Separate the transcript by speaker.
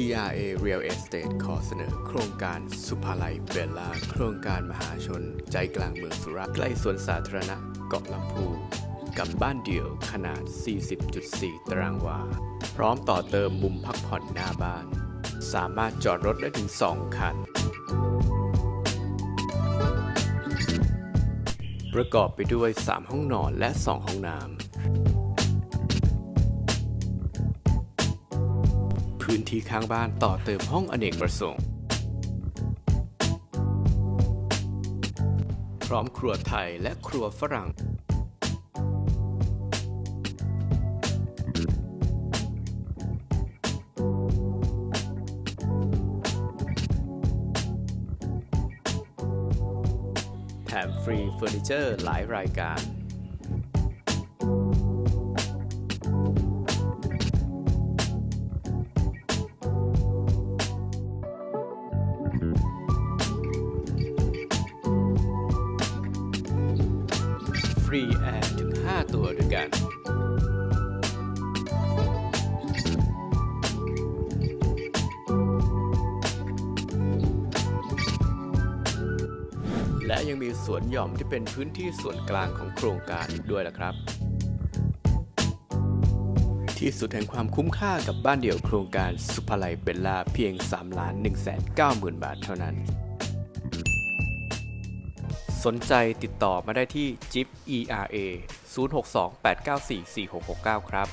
Speaker 1: ERA Real Estate ขอเสนอโครงการสุภาลัยเบลล่าโครงการมหาชน ใจกลางเมืองสุราษฎร์ใกล้สวนสาธารณะเกาะลำพูกับบ้านเดี่ยวขนาด 40.4 ตารางวา พร้อมต่อเติมมุมพักผ่อนหน้าบ้าน สามารถจอดรถได้ถึง 2 คัน ประกอบไปด้วย 3 ห้องนอนและ 2 ห้องน้ำ พื้นที่ข้างบ้านต่อเติมห้องอเนกประสงค์ พร้อมครัวไทยและครัวฝรั่ง แถมฟรีเฟอร์นิเจอร์หลายรายการ รีแอร์ถึง 5 ตัวด้วยกัน และยังมีสวนหย่อมที่เป็นพื้นที่ส่วนกลางของโครงการอีกด้วยล่ะครับที่สุดแห่งความคุ้มค่ากับบ้านเดี่ยวโครงการสุภาลัยเบลล่าเพียง 3 ล้าน1 9 0 0 0 0 บาทเท่านั้น สนใจติดต่อมาได้ที่ JIP ERA 0628944669 ครับ